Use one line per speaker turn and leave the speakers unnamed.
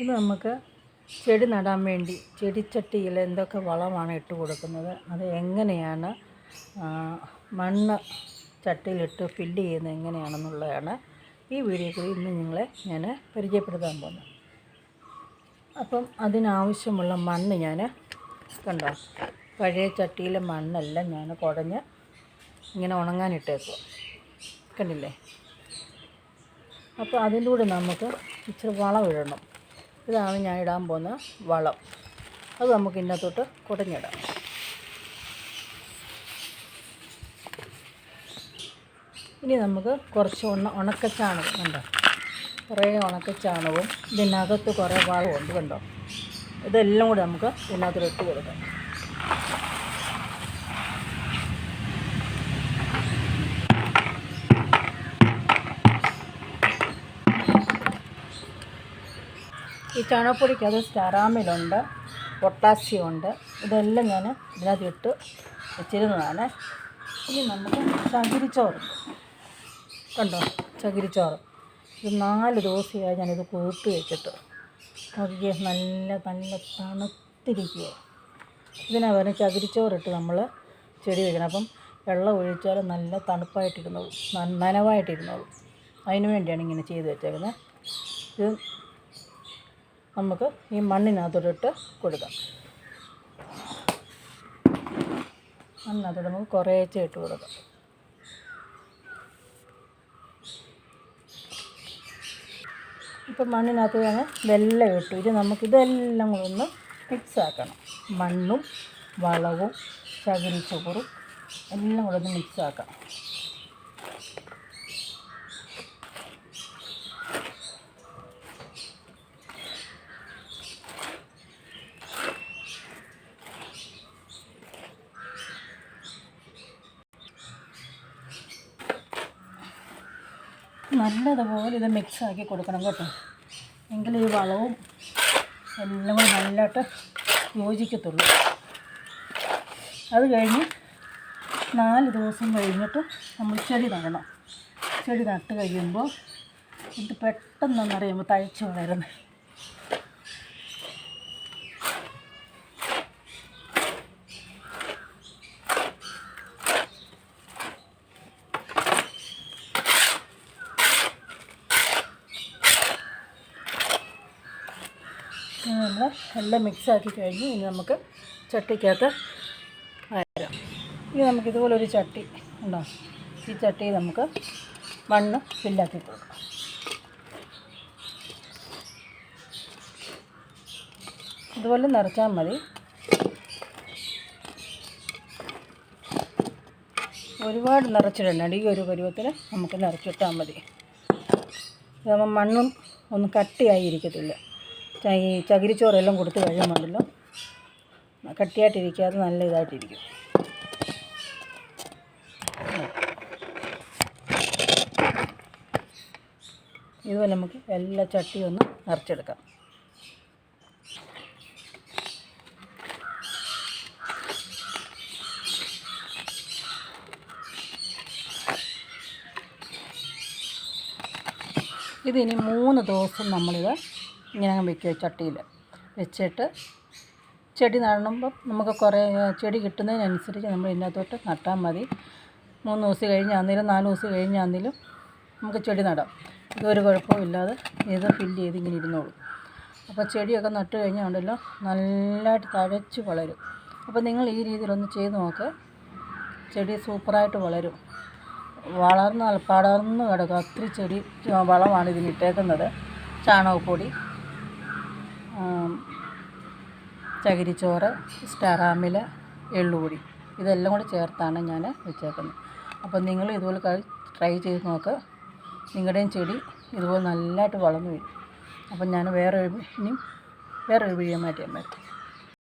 ഇത് നമുക്ക് ചെടി നടാൻ വേണ്ടി ചെടിച്ചട്ടിയിൽ എന്തൊക്കെ വളമാണ് ഇട്ട് കൊടുക്കുന്നത് അത് എങ്ങനെയാണ് മണ്ണ് ചട്ടിയിലിട്ട് ഫില്ല് ചെയ്യുന്നത് എങ്ങനെയാണെന്നുള്ളതാണ് ഈ വീഡിയോ കൂടി ഇന്ന് നിങ്ങളെ ഞാൻ പരിചയപ്പെടുത്താൻ പോകുന്നത്. അപ്പം അതിനാവശ്യമുള്ള മണ്ണ് ഞാൻ കണ്ടോ പഴയ ചട്ടിയിലെ മണ്ണെല്ലാം ഞാൻ കുടഞ്ഞ് ഇങ്ങനെ ഉണങ്ങാനിട്ടേക്കുക കണ്ടില്ലേ? അപ്പോൾ അതിന്റെ കൂടെ നമുക്ക് ഇച്ചിരി വളം ഇടണം. ഇതാണ് ഞാൻ ഇടാൻ പോകുന്ന വളം. അത് നമുക്ക് ഇന്നത്തോട്ട് കുടഞ്ഞിടാം. ഇനി നമുക്ക് കുറച്ച് ഉണ ഉണക്കച്ചാണകം കണ്ടോ? കുറേ ഉണക്കച്ചാണകവും ഇതിനകത്ത് കുറേ വളമുണ്ട് കണ്ടോ? ഇതെല്ലാം കൂടെ നമുക്ക് ഇതിനകത്തോട്ട് ഇട്ട് കൊടുക്കാം. ഈ ചാണകപ്പൊടിക്ക് അത് സ്റ്റാറാമിലുണ്ട് പൊട്ടാസ്യം ഉണ്ട് ഇതെല്ലാം ഞാൻ ഇതിനകത്ത് ഇട്ട് വെച്ചിരുന്നതാണ്. ഇനി നമുക്ക് ചകിരിച്ചോറ്. കണ്ടോ? ചകിരിച്ചോറ്. ഇത് നാല് ദിവസമായി ഞാനിത് കൂട്ടി വെച്ചിട്ട്. നോക്കിയേ നല്ല നല്ല തണുത്തിരിക്കുക. ഇതിനാ പറഞ്ഞ ചകിരിച്ചോറിട്ട് നമ്മൾ ചെടി വെക്കണം. അപ്പം വെള്ളം ഒഴിച്ചാൽ നല്ല തണുപ്പായിട്ടിരുന്നോളും നനവായിട്ടിരുന്നോളും. അതിന് വേണ്ടിയാണ് ഇങ്ങനെ ചെയ്ത് വെച്ചേക്കുന്നത്. ഇത് നമുക്ക് ഈ മണ്ണിനകത്തോട്ടിട്ട് കൊടുക്കാം. മണ്ണിനകത്തോട്ട് നമുക്ക് കുറേച്ചെ ഇട്ട് കൊടുക്കാം. ഇപ്പം മണ്ണിനകത്ത് തന്നെ വെള്ളം ഇട്ടു. ഇത് നമുക്ക് ഇതെല്ലാം കൂടെ ഒന്ന് മിക്സ് ആക്കണം. മണ്ണും വളവും ചകിരിച്ചോറും എല്ലാം കൂടെ ഒന്ന് മിക്സ് നല്ലതുപോലെ ഇത് മിക്സ് ആക്കി കൊടുക്കണം കേട്ടോ. എങ്കിൽ ഈ വളവും എല്ലാം കൂടി നല്ലതായിട്ട് യോജിക്കത്തുള്ളൂ. അത് കഴിഞ്ഞ് നാല് ദിവസം കഴിഞ്ഞിട്ട് നമ്മൾ ചെടി നടണം. ചെടി നട്ട് കഴിയുമ്പോൾ ഇത് പെട്ടെന്നൊന്നറിയുമ്പോൾ തഴച്ച് വളരുന്നത്. നമ്മൾ എല്ലാം മിക്സ് ആക്കി കഴിഞ്ഞ് ഇനി നമുക്ക് ചട്ടിക്കകത്ത് അയരാം ഇനി നമുക്ക് ഇതുപോലെ ഒരു ചട്ടി ഉണ്ടോ? ഈ ചട്ടി നമുക്ക് മണ്ണ് ഫില്ലാക്കി കൊടുക്കാം. ഇതുപോലെ നിറച്ചാൽ മതി. ഒരുപാട് നിറച്ചിടണ്ട. ഈ ഒരു പരുവത്തിൽ നമുക്ക് നിറച്ചിട്ടാൽ മതി. ഇതാകുമ്പോൾ മണ്ണും ഒന്നും കട്ടിയായിരിക്കത്തില്ല ഈ ചകിരിച്ചോറെല്ലാം കൊടുത്ത് കഴിയുമ്പോണ്ടല്ലോ കട്ടിയായിട്ടിരിക്കാതെ നല്ല ഇതായിട്ടിരിക്കും. ഇതുപോലെ നമുക്ക് എല്ലാ ചട്ടിയും ഒന്ന് നിറച്ചെടുക്കാം ഇതിനി മൂന്ന് ദിവസം നമ്മളിത് ഇങ്ങനെ അങ്ങ് വെക്കുക ചട്ടിയിൽ. വെച്ചിട്ട് ചെടി നടുമ്പം നമുക്ക് കുറേ ചെടി കിട്ടുന്നതിനനുസരിച്ച് നമ്മൾ ഇതിനകത്തോട്ട് നട്ടാൽ മതി. മൂന്ന് ദിവസം കഴിഞ്ഞാന്നേലും നാല് ദിവസം കഴിഞ്ഞാന്നേലും നമുക്ക് ചെടി നടാം. ഇതൊരു കുഴപ്പമില്ലാതെ ഇത് ഫില്ല് ചെയ്ത് ഇങ്ങനെ ഇരുന്നോളും. അപ്പോൾ ചെടിയൊക്കെ നട്ട് കഴിഞ്ഞാൽ ഉണ്ടല്ലോ നല്ലതായിട്ട് തഴച്ച് വളരും. അപ്പോൾ നിങ്ങൾ ഈ രീതിയിലൊന്ന് ചെയ്ത് നോക്ക്. ചെടി സൂപ്പറായിട്ട് വളരും. വളർന്ന് പടർന്ന് കിടക്കും. ഒത്തിരി ചെടി വളമാണ് ഇതിന് ഇട്ടേക്കുന്നത്. ചാണകപ്പൊടി ചകിരിച്ചോറ് സ്റ്റാറാമിൽ എള്ളുപൊടി ഇതെല്ലാം കൂടി ചേർത്താണ് ഞാൻ വെച്ചേക്കുന്നത്. അപ്പോൾ നിങ്ങൾ ഇതുപോലെ ട്രൈ ചെയ്ത് നോക്ക്. നിങ്ങളുടെയും ചെടി ഇതുപോലെ നല്ലതായിട്ട് വളർന്നു വരും. അപ്പം ഞാൻ വേറൊരു ഇനിയും വേറൊരു വീഡിയോ മാറ്റി ഞാൻ വരും